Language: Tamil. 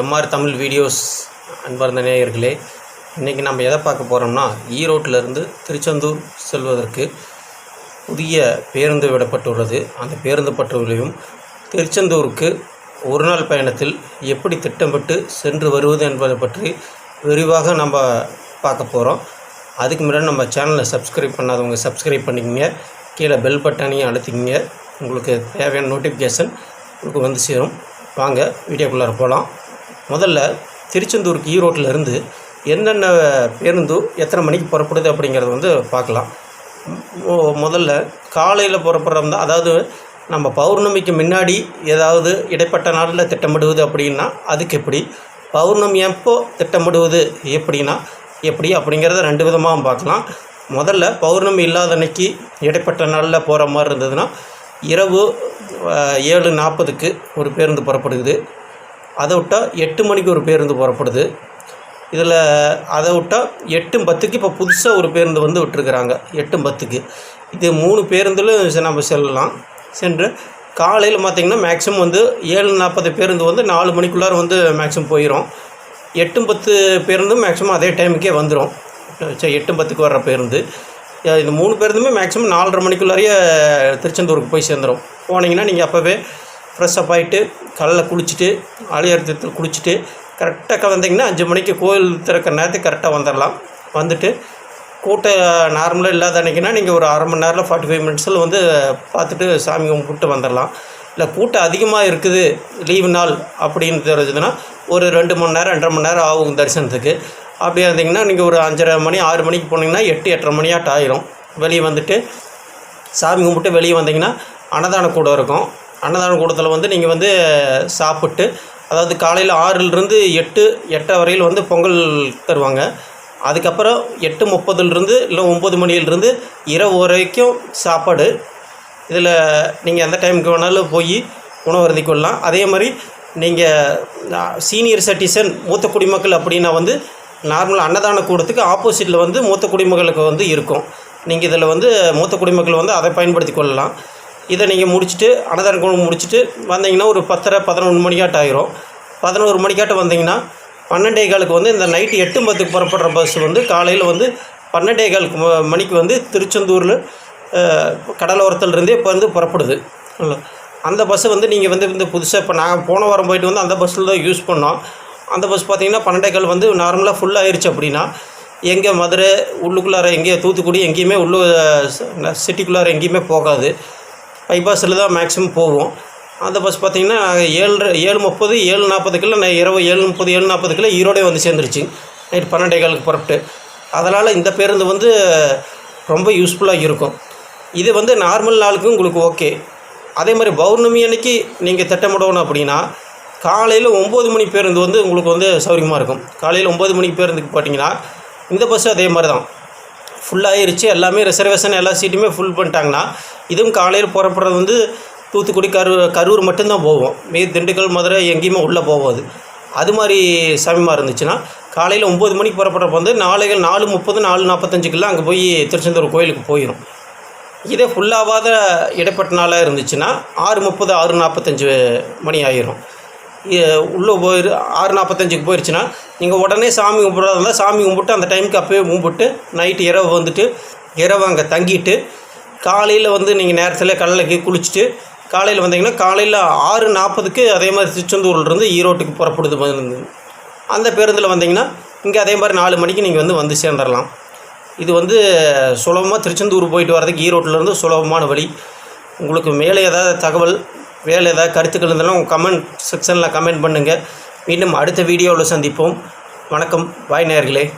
MR Tamil videos. அன்பார்ந்த நேயர்களே இன்றைக்கி நம்ம எதை பார்க்க போகிறோம்னா ஈரோட்டிலிருந்து திருச்செந்தூர் செல்வதற்கு புதிய பேருந்து விடப்பட்டுள்ளது. அந்த பேருந்து பற்றியும் திருச்செந்தூருக்கு ஒரு நாள் பயணத்தில் எப்படி திட்டமிட்டு சென்று வருவது என்பதை பற்றி விரிவாக நம்ம பார்க்க போகிறோம் அதுக்கு முன்னாடி நம்ம சேனலை சப்ஸ்கிரைப் பண்ணாதவங்க சப்ஸ்கிரைப் பண்ணிக்கங்க. கீழே பெல் பட்டனையும் அழுத்திக்கிங்க. உங்களுக்கு தேவையான நோட்டிஃபிகேஷன் உங்களுக்கு வந்து சேரும். வாங்க வீடியோக்குள்ளார போகலாம் முதல்ல திருச்செந்தூருக்கு ஈரோட்டில் இருந்து என்னென்ன பேருந்து எத்தனை மணிக்கு புறப்படுது அப்படிங்கிறத வந்து பார்க்கலாம். முதல்ல காலையில் புறப்படுறோம்னா அதாவது நம்ம பௌர்ணமிக்கு முன்னாடி ஏதாவது இடைப்பட்ட நாளில் திட்டமிடுவது அப்படின்னா அதுக்கு எப்படி? பௌர்ணமி எப்போ திட்டமிடுவது எப்படின்னா எப்படி அப்படிங்கிறத ரெண்டு விதமாக பார்க்கலாம். முதல்ல பௌர்ணமி இல்லாத அன்னைக்கு இடைப்பட்ட நாளில் போகிற மாதிரி இருந்ததுன்னா இரவு ஏழு நாற்பதுக்கு ஒரு பேருந்து புறப்படுது. அதை விட்டால் எட்டு மணிக்கு ஒரு பேருந்து புறப்படுது. இதில் அதை விட்டால் எட்டு பத்துக்கு இப்போ புதுசாக ஒரு பேருந்து வந்து விட்டுருக்குறாங்க. எட்டு பத்துக்கு. இது மூணு பேருந்துலையும் நம்ம செல்லலாம். சென்று காலையில் பார்த்திங்கன்னா மேக்ஸிமம் வந்து ஏழு நாற்பது பேருந்து வந்து நாலு மணிக்குள்ளார வந்து மேக்ஸிமம் போயிடும் எட்டு பத்து பேருந்தும் மேக்ஸிமம் அதே டைமுக்கே வந்துடும் சரி எட்டு பத்துக்கு வர்ற பேருந்து. இந்த மூணு பேருந்துமே மேக்ஸிமம் நாலரை மணிக்குள்ளாரையே திருச்செந்தூருக்கு போய் சேர்ந்துடும் போனீங்கன்னா நீங்கள் அப்போவே ஃப்ரெஷ்ஷப் ஆகிட்டு காலைல குளிச்சுட்டு ஆலயத்தில் குளிச்சுட்டு கரெக்டாக வந்தீங்கன்னா அஞ்சு மணிக்கு கோயில் திறக்கிற நேரத்துக்கு கரெக்டாக வந்துடலாம் வந்துட்டு கூட்டம் நார்மலாக இல்லாத அன்றைக்கினா நீங்கள் ஒரு அரை மணி நேரத்தில் ஃபார்ட்டி ஃபைவ் மினிட்ஸில் வந்து பார்த்துட்டு சாமி கும்பிட்டு வந்துடலாம் இல்லை கூட்டம் அதிகமாக இருக்குது லீவு நாள் அப்படின்னு தெரிஞ்சதுன்னா ஒரு ரெண்டு மணி நேரம் ரெண்டரை மணி நேரம் ஆகும் தரிசனத்துக்கு. அப்படியே இருந்தீங்கன்னா நீங்கள் ஒரு அஞ்சரை மணி ஆறு மணிக்கு போனீங்கன்னா எட்டு எட்டரை மணியாட்ட ஆயிரும். வெளியே வந்துட்டு சாமி கும்பிட்டு வெளியே வந்தீங்கன்னா அன்னதான கூடம் இருக்கும். அன்னதான கூடத்தில் வந்து நீங்கள் வந்து சாப்பிட்டு அதாவது காலையில் ஆறிலிருந்து எட்டு எட்டரை வரையில் வந்து பொங்கல் தருவாங்க. அதுக்கப்புறம் எட்டு முப்பதுலேருந்து இல்லை ஒம்பது மணியிலிருந்து இரவு வரைக்கும் சாப்பாடு. இதில் நீங்கள் எந்த டைமுக்கு வேணாலும் போய் உணவு கொள்ளலாம். அதே மாதிரி நீங்கள் சீனியர் சிட்டிசன் மூத்த குடிமக்கள் அப்படின்னா வந்து நார்மல் அன்னதான கூடத்துக்கு ஆப்போசிட்டில் வந்து மூத்த குடிமக்களுக்கு வந்து இருக்கும். நீங்கள் இதில் வந்து மூத்த குடிமக்கள் வந்து அதை பயன்படுத்தி கொள்ளலாம். இதை நீங்கள் முடிச்சுட்டு அன்னதான கூடம் முடிச்சுட்டு வந்தீங்கன்னா ஒரு பத்தரை பதினொன்று மணிக்காட்ட ஆயிரும். பதினோரு மணிக்காட்ட வந்தீங்கன்னா பன்னெண்டே காலுக்கு வந்து இந்த நைட்டு எட்டு பத்துக்கு புறப்படுற பஸ் வந்து காலையில் வந்து பன்னெண்டே காலுக்கு மணிக்கு வந்து திருச்செந்தூரில் கடலோரத்துலேருந்தே இப்போ வந்து புறப்படுது. அந்த பஸ்ஸை வந்து நீங்கள் வந்து இந்த புதுசாக இப்போ நாங்கள் போன வாரம் போயிட்டு வந்து அந்த பஸ்ஸில் தான் யூஸ் பண்ணோம். அந்த பஸ் பார்த்தீங்கன்னா பன்னெண்டே கால் வந்து நார்மலாக ஃபுல் ஆயிடுச்சு அப்படின்னா எங்கே மதுரை உள்ளுக்குள்ளார எங்கேயோ தூத்துக்குடி எங்கேயுமே உள்ளு சிட்டிக்குள்ளார எங்கேயுமே போகாது. பைபாஸில் தான் மேக்ஸிமம் போவோம். அந்த பஸ் பார்த்திங்கன்னா ஏழு ஏழு முப்பது ஏழு நாற்பதுக்குள்ள நான் இரவு ஏழு முப்பது ஏழு நாற்பதுக்குள்ள ஈரோடே வந்து சேர்ந்துருச்சு. நைட் பன்னெண்டே காலுக்கு புறப்பட்டு. அதனால் இந்த பேருந்து வந்து ரொம்ப யூஸ்ஃபுல்லாக இருக்கும். இது வந்து நார்மல் நாளுக்கு உங்களுக்கு ஓகே அதே மாதிரி பௌர்ணமி அன்னைக்கு நீங்கள் திட்டமிடணும் அப்படின்னா காலையில் ஒம்பது மணி பேருந்து வந்து உங்களுக்கு வந்து சௌகரியமாக இருக்கும். காலையில் ஒம்பது மணிக்கு பேருந்துக்கு போட்டிங்கன்னா இந்த பஸ்ஸு அதே மாதிரி தான். ஃபுல்லாகிருச்சு எல்லாமே ரிசர்வேஷன் எல்லா சீட்டுமே ஃபுல் பண்ணிட்டாங்கன்னா இதுவும் காலையில் புறப்படுறது வந்து தூத்துக்குடி கரூர் கரூர் மட்டும்தான் போவோம். மீ திண்டுக்கல் மதுரை எங்கேயுமே உள்ளே போகாது. அது மாதிரி சமயமாக இருந்துச்சுன்னா காலையில் ஒம்பது மணிக்கு புறப்படுறப்ப வந்து நாளைகள் நாலு முப்பது நாலு நாற்பத்தஞ்சுக்கெல்லாம் அங்கே போய் திருச்செந்தூர் கோயிலுக்கு போயிடும் இதே ஃபுல்லாகாத இடைப்பட்ட நாளாக இருந்துச்சுன்னா ஆறு முப்பது ஆறு நாற்பத்தஞ்சு மணி ஆயிரும். உள்ளே போயிரு ஆறு நாற்பத்தஞ்சுக்கு போயிடுச்சுன்னா நீங்கள் உடனே சாமி கும்பிட்றதா இருந்தால் சாமி கும்பிட்டு அந்த டைமுக்கு அப்போயே கும்பிட்டு நைட்டு இரவு வந்துட்டு இரவு அங்கே தங்கிட்டு காலையில் வந்து நீங்கள் நேரத்தில் கடலைக்கு குளிச்சுட்டு காலையில் வந்தீங்கன்னா காலையில் ஆறு நாற்பதுக்கு அதே மாதிரி திருச்செந்தூர்லேருந்து ஈரோட்டுக்கு புறப்படுது வந்து. அந்த பேருந்தில் வந்தீங்கன்னா இங்கே அதே மாதிரி நாலு மணிக்கு நீங்கள் வந்து வந்து சேர்ந்துடலாம் இது வந்து சுலபமாக திருச்செந்தூர் போயிட்டு வரதுக்கு ஈரோட்டிலேருந்து சுலபமான வழி. உங்களுக்கு மேலே ஏதாவது தகவல் வேலை ஏதாவது கருத்துக்கள் இருந்தாலும் உங்கள் கமெண்ட் செக்ஷனில் கமெண்ட் பண்ணுங்கள் மீண்டும் அடுத்த வீடியோவில் சந்திப்போம். வணக்கம். வாய் நேர்களே